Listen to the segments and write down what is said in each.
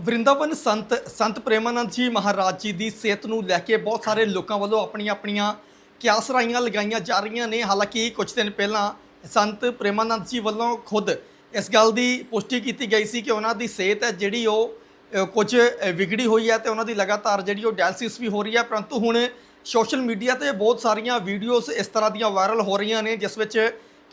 ਵਰਿੰਦਾਵਨ ਸੰਤ ਸੰਤ ਪ੍ਰੇਮਾਨੰਦ ਜੀ ਮਹਾਰਾਜ ਜੀ ਦੀ ਸਿਹਤ ਨੂੰ ਲੈ ਕੇ ਬਹੁਤ ਸਾਰੇ ਲੋਕਾਂ ਵੱਲੋਂ ਆਪਣੀਆਂ ਆਪਣੀਆਂ ਕਿਆਸਰਾਈਆਂ ਲਗਾਈਆਂ ਜਾ ਰਹੀਆਂ ਨੇ। ਹਾਲਾਂਕਿ ਕੁਝ ਦਿਨ ਪਹਿਲਾਂ ਸੰਤ ਪ੍ਰੇਮਾਨੰਦ ਜੀ ਵੱਲੋਂ ਖੁਦ ਇਸ ਗੱਲ ਦੀ ਪੁਸ਼ਟੀ ਕੀਤੀ ਗਈ ਸੀ ਕਿ ਉਹਨਾਂ ਦੀ ਸਿਹਤ ਹੈ ਜਿਹੜੀ ਉਹ ਕੁਝ ਵਿਗੜੀ ਹੋਈ ਹੈ ਤੇ ਉਹਨਾਂ ਦੀ ਲਗਾਤਾਰ ਜਿਹੜੀ ਉਹ ਡਾਇਲਸਿਸ ਵੀ ਹੋ ਰਹੀ ਹੈ। ਪਰੰਤੂ ਹੁਣ ਸੋਸ਼ਲ ਮੀਡੀਆ ਤੇ ਬਹੁਤ ਸਾਰੀਆਂ ਵੀਡੀਓਜ਼ ਇਸ ਤਰ੍ਹਾਂ ਦੀਆਂ ਵਾਇਰਲ ਹੋ ਰਹੀਆਂ ਨੇ, ਜਿਸ ਵਿੱਚ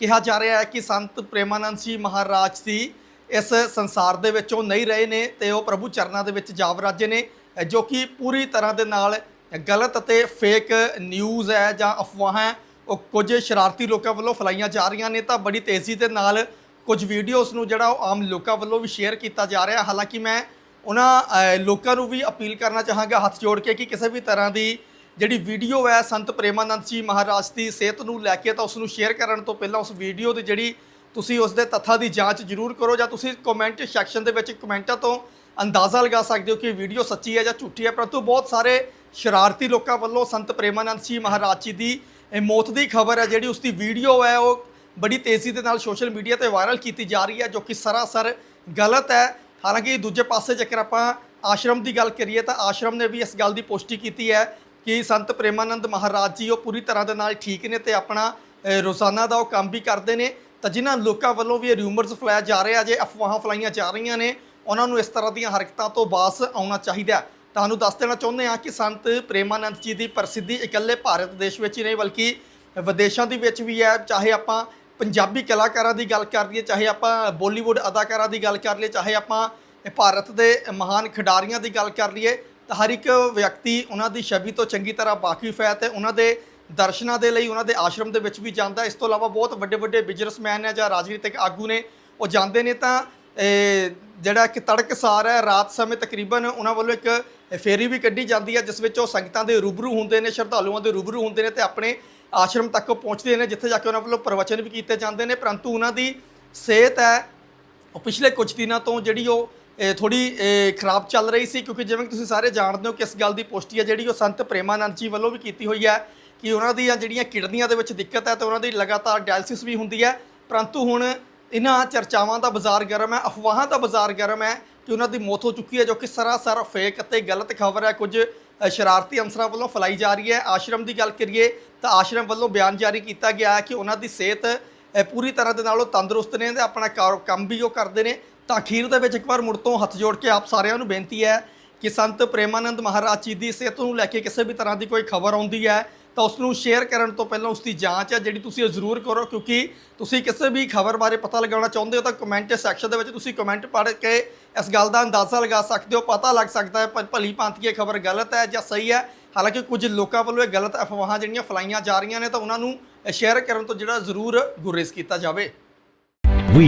ਕਿਹਾ ਜਾ ਰਿਹਾ ਹੈ ਕਿ ਸੰਤ ਪ੍ਰੇਮਾਨੰਦ ਜੀ ਮਹਾਰਾਜ ਦੀ ਇਸ ਸੰਸਾਰ ਦੇ ਵਿੱਚ ਉਹ ਨਹੀਂ ਰਹੇ ਨੇ ਤੇ ਉਹ ਪ੍ਰਭੂ ਚਰਨਾਂ ਦੇ ਵਿੱਚ ਜਾ ਵਰਾਜੇ ਨੇ ਜੋ ਕਿ ਪੂਰੀ ਤਰ੍ਹਾਂ ਦੇ ਨਾਲ ਗਲਤ ਅਤੇ ਫੇਕ ਨਿਊਜ਼ ਹੈ ਜਾਂ ਅਫਵਾਹਾਂ ਉਹ ਕੁਝ ਸ਼ਰਾਰਤੀ ਲੋਕਾਂ ਵੱਲੋਂ ਫੈਲਾਈਆਂ ਜਾ ਰਹੀਆਂ ਨੇ ਤਾਂ ਬੜੀ ਤੇਜ਼ੀ ਦੇ ਨਾਲ ਕੁਝ ਵੀਡੀਓਜ਼ ਨੂੰ ਜਿਹੜਾ ਉਹ ਆਮ ਲੋਕਾਂ ਵੱਲੋਂ ਵੀ ਸ਼ੇਅਰ ਕੀਤਾ ਜਾ ਰਿਹਾ। ਹਾਲਾਂਕਿ ਮੈਂ ਉਹਨਾਂ ਲੋਕਾਂ ਨੂੰ ਵੀ ਅਪੀਲ ਕਰਨਾ ਚਾਹਾਂਗਾ ਹੱਥ ਜੋੜ ਕੇ ਕਿ ਕਿਸੇ ਵੀ ਤਰ੍ਹਾਂ ਦੀ ਜਿਹੜੀ ਵੀਡੀਓ ਹੈ ਸੰਤ ਪ੍ਰੇਮਾਨੰਦ ਜੀ ਮਹਾਰਾਜ ਦੀ ਸਿਹਤ ਨੂੰ ਲੈ ਕੇ ਤਾਂ ਉਸ ਨੂੰ ਸ਼ੇਅਰ ਕਰਨ ਤੋਂ ਪਹਿਲਾਂ ਉਸ ਵੀਡੀਓ ਦੀ ਜਿਹੜੀ ਤੁਸੀਂ ਉਸ ਦੇ ਤੱਥਾਂ ਦੀ ਜਾਂਚ ਜ਼ਰੂਰ ਕਰੋ ਜਾਂ ਤੁਸੀਂ ਕਮੈਂਟ ਸੈਕਸ਼ਨ ਦੇ ਵਿੱਚ ਕਮੈਂਟਾਂ ਤੋਂ ਅੰਦਾਜ਼ਾ ਲਗਾ ਸਕਦੇ ਹੋ ਕਿ ਵੀਡੀਓ ਸੱਚੀ ਹੈ ਜਾਂ ਝੂਠੀ ਹੈ, ਪਰੰਤੂ ਬਹੁਤ ਸਾਰੇ ਸ਼ਰਾਰਤੀ ਲੋਕਾਂ ਵੱਲੋਂ ਸੰਤ ਪ੍ਰੇਮਾਨੰਦ ਜੀ ਮਹਾਰਾਜ ਜੀ ਦੀ ਮੌਤ ਦੀ ਖਬਰ ਹੈ, ਜਿਹੜੀ ਉਸ ਦੀ ਵੀਡੀਓ ਹੈ, ਉਹ ਬੜੀ ਤੇਜ਼ੀ ਦੇ ਨਾਲ ਸੋਸ਼ਲ ਮੀਡੀਆ ਤੇ ਵਾਇਰਲ ਕੀਤੀ ਜਾ ਰਹੀ ਹੈ, ਜੋ ਕਿ ਸਰਾਸਰ ਗਲਤ ਹੈ। ਹਾਲਾਂਕਿ ਦੂਜੇ ਪਾਸੇ ਜੇਕਰ ਆਪਾਂ ਆਸ਼ਰਮ ਦੀ ਗੱਲ ਕਰੀਏ ਤਾਂ ਆਸ਼ਰਮ ਨੇ ਵੀ ਇਸ ਗੱਲ ਦੀ ਪੁਸ਼ਟੀ ਕੀਤੀ ਹੈ ਕਿ ਸੰਤ ਪ੍ਰੇਮਾਨੰਦ ਮਹਾਰਾਜ ਜੀ ਉਹ ਪੂਰੀ ਤਰ੍ਹਾਂ ਦੇ ਨਾਲ ਠੀਕ ਨੇ ਤੇ ਆਪਣਾ ਰੋਜ਼ਾਨਾ ਦਾ ਉਹ ਕੰਮ ਵੀ ਕਰਦੇ ਨੇ। ਤਾਂ ਜਿਨ੍ਹਾਂ ਲੋਕਾਂ ਵੱਲੋਂ ਵੀ ਇਹ ਰਿਊਮਰਸ ਫੈਲਾਇਆ ਜਾ ਰਿਹਾ ਜੇ ਅਫਵਾਹਾਂ ਫੈਲਾਈਆਂ ਜਾ ਰਹੀਆਂ ਨੇ, ਉਹਨਾਂ ਨੂੰ ਇਸ ਤਰ੍ਹਾਂ ਦੀਆਂ ਹਰਕਤਾਂ ਤੋਂ ਬਾਸ ਆਉਣਾ ਚਾਹੀਦਾ ਤੁਹਾਨੂੰ ਦੱਸ ਦੇਣਾ ਚਾਹੁੰਦੇ ਹਾਂ ਕਿ ਸੰਤ ਪ੍ਰੇਮਾਨੰਦ ਜੀ ਦੀ ਪ੍ਰਸਿੱਧੀ ਇਕੱਲੇ ਭਾਰਤ ਦੇਸ਼ ਵਿੱਚ ਹੀ ਨਹੀਂ, ਬਲਕਿ ਵਿਦੇਸ਼ਾਂ ਦੇ ਵਿੱਚ ਵੀ ਹੈ। ਚਾਹੇ ਆਪਾਂ ਪੰਜਾਬੀ ਕਲਾਕਾਰਾਂ ਦੀ ਗੱਲ ਕਰ ਲਈਏ, ਚਾਹੇ ਆਪਾਂ ਬਾਲੀਵੁੱਡ ਅਦਾਕਾਰਾਂ ਦੀ ਗੱਲ ਕਰ ਲਈਏ, ਚਾਹੇ ਆਪਾਂ ਭਾਰਤ ਦੇ ਮਹਾਨ ਖਿਡਾਰੀਆਂ ਦੀ ਗੱਲ ਕਰ ਲਈਏ, ਤਾਂ ਹਰ ਇੱਕ ਵਿਅਕਤੀ ਉਹਨਾਂ ਦੀ ਛਵੀ ਤੋਂ ਚੰਗੀ ਤਰ੍ਹਾਂ ਵਾਕਿਫ ਹੈ ਤੇ ਉਹਨਾਂ ਦੇ ਦਰਸ਼ਨਾਂ ਦੇ ਲਈ ਉਹਨਾਂ ਦੇ ਆਸ਼ਰਮ ਦੇ ਵਿੱਚ ਵੀ ਜਾਂਦਾ ਇਸ ਤੋਂ ਇਲਾਵਾ ਬਹੁਤ ਵੱਡੇ ਵੱਡੇ ਬਿਜ਼ਨਸਮੈਨ ਹੈ ਜਾਂ ਰਾਜਨੀਤਿਕ ਆਗੂ ਨੇ, ਉਹ ਜਾਂਦੇ ਨੇ ਤਾਂ, ਇਹ ਜਿਹੜਾ ਕਿ ਤੜਕਸਾਰ ਹੈ, ਰਾਤ ਸਮੇਂ ਤਕਰੀਬਨ ਉਹਨਾਂ ਵੱਲੋਂ ਇੱਕ ਫੇਰੀ ਵੀ ਕੱਢੀ ਜਾਂਦੀ ਹੈ, ਜਿਸ ਵਿੱਚ ਉਹ ਸੰਗਤਾਂ ਦੇ ਰੂਬਰੂ ਹੁੰਦੇ ਨੇ, ਸ਼ਰਧਾਲੂਆਂ ਦੇ ਰੂਬਰੂ ਹੁੰਦੇ ਨੇ ਤੇ ਆਪਣੇ ਆਸ਼ਰਮ ਤੱਕ ਪਹੁੰਚਦੇ ਨੇ, ਜਿੱਥੇ ਜਾ ਕੇ ਉਹਨਾਂ ਵੱਲੋਂ ਪ੍ਰਵਚਨ ਵੀ ਕੀਤੇ ਜਾਂਦੇ ਨੇ। ਪਰੰਤੂ ਉਹਨਾਂ ਦੀ ਸਿਹਤ ਹੈ, ਉਹ ਪਿਛਲੇ ਕੁਝ ਦਿਨਾਂ ਤੋਂ ਜਿਹੜੀ ਉਹ ਥੋੜੀ ਖਰਾਬ ਚੱਲ ਰਹੀ ਸੀ, ਕਿਉਂਕਿ ਜਿਵੇਂ ਤੁਸੀਂ ਸਾਰੇ ਜਾਣਦੇ ਹੋ ਕਿ ਇਸ ਗੱਲ ਦੀ ਪੁਸ਼ਟੀ ਹੈ, ਜਿਹੜੀ ਉਹ ਸੰਤ ਪ੍ਰੇਮਾਨੰਦ ਜੀ ਵੱਲੋਂ ਵੀ ਕੀਤੀ ਹੋਈ ਹੈ ਕਿ ਉਹਨਾਂ ਦੀਆਂ ਜਿਹੜੀਆਂ ਕਿਡਨੀਆਂ ਦੇ ਵਿੱਚ ਦਿੱਕਤ ਹੈ ਤੇ ਉਹਨਾਂ ਦੀ ਲਗਾਤਾਰ ਡਾਇਲਿਸਿਸ ਵੀ ਹੁੰਦੀ ਹੈ। ਪਰੰਤੂ ਹੁਣ ਇਹਨਾਂ ਚਰਚਾਵਾਂ ਦਾ ਬਾਜ਼ਾਰ ਗਰਮ ਹੈ, ਅਫਵਾਹਾਂ ਦਾ ਬਾਜ਼ਾਰ ਗਰਮ ਹੈ ਕਿ ਉਹਨਾਂ ਦੀ ਮੌਤ ਹੋ ਚੁੱਕੀ ਹੈ, ਜੋ ਕਿ ਸਰਾਸਰ ਫੇਕ ਅਤੇ ਗਲਤ ਖਬਰ ਹੈ। ਕੁਝ ਸ਼ਰਾਰਤੀ ਅੰਸਰਾਂ ਵੱਲੋਂ ਫੈਲਾਈ ਜਾ ਰਹੀ ਹੈ। ਆਸ਼ਰਮ ਦੀ ਗੱਲ ਕਰੀਏ ਤਾਂ ਆਸ਼ਰਮ ਵੱਲੋਂ ਬਿਆਨ ਜਾਰੀ ਕੀਤਾ ਗਿਆ ਹੈ ਕਿ ਉਹਨਾਂ ਦੀ ਸਿਹਤ ਪੂਰੀ ਤਰ੍ਹਾਂ ਦੇ ਨਾਲ ਉਹ ਤੰਦਰੁਸਤ ਨੇ ਤੇ ਆਪਣਾ ਕਾਰ- ਕੰਮ ਵੀ ਉਹ ਕਰਦੇ ਨੇ। ਤਾਂ ਅਖੀਰ ਦੇ ਵਿੱਚ ਇੱਕ ਵਾਰ ਮੁੜ ਤੋਂ ਹੱਥ ਜੋੜ ਕੇ ਆਪ ਸਾਰਿਆਂ ਨੂੰ ਬੇਨਤੀ ਹੈ ਕਿ ਸੰਤ ਪ੍ਰੇਮਾਨੰਦ ਮਹਾਰਾਜ ਜੀ ਦੀ ਸਿਹਤ ਨੂੰ ਲੈ ਕੇ ਕਿਸੇ ਵੀ ਤਰ੍ਹਾਂ ਦੀ ਕੋਈ ਖਬਰ ਆਉਂਦੀ ਹੈ ਤਾਂ ਉਸ ਨੂੰ ਸ਼ੇਅਰ ਕਰਨ ਤੋਂ ਪਹਿਲਾਂ ਉਸ ਦੀ ਜਾਂਚ ਹੈ ਜਿਹੜੀ ਤੁਸੀਂ ਉਹ ਜ਼ਰੂਰ ਕਰੋ, ਕਿਉਂਕਿ ਤੁਸੀਂ ਕਿਸੇ ਵੀ ਖਬਰ ਬਾਰੇ ਪਤਾ ਲਗਾਉਣਾ ਚਾਹੁੰਦੇ ਹੋ ਤਾਂ ਕਮੈਂਟ ਸੈਕਸ਼ਨ ਦੇ ਵਿੱਚ ਤੁਸੀਂ ਕਮੈਂਟ ਪੜ੍ਹ ਕੇ ਇਸ ਗੱਲ ਦਾ ਅੰਦਾਜ਼ਾ ਲਗਾ ਸਕਦੇ ਹੋ, ਪਤਾ ਲੱਗ ਸਕਦਾ ਹੈ ਭ- ਭਲੀ ਭਾਂਤੀ ਇਹ ਖਬਰ ਗਲਤ ਹੈ ਜਾਂ ਸਹੀ ਹੈ। ਹਾਲਾਂਕਿ ਕੁਝ ਲੋਕਾਂ ਵੱਲੋਂ ਇਹ ਗਲਤ ਅਫਵਾਹਾਂ ਜਿਹੜੀਆਂ ਫਲਾਈਆਂ ਜਾ ਰਹੀਆਂ ਨੇ ਤਾਂ ਉਹਨਾਂ ਨੂੰ ਸ਼ੇਅਰ ਕਰਨ ਤੋਂ ਜਿਹੜਾ ਜ਼ਰੂਰ ਗੁਰੇਜ਼ ਕੀਤਾ ਜਾਵੇ। We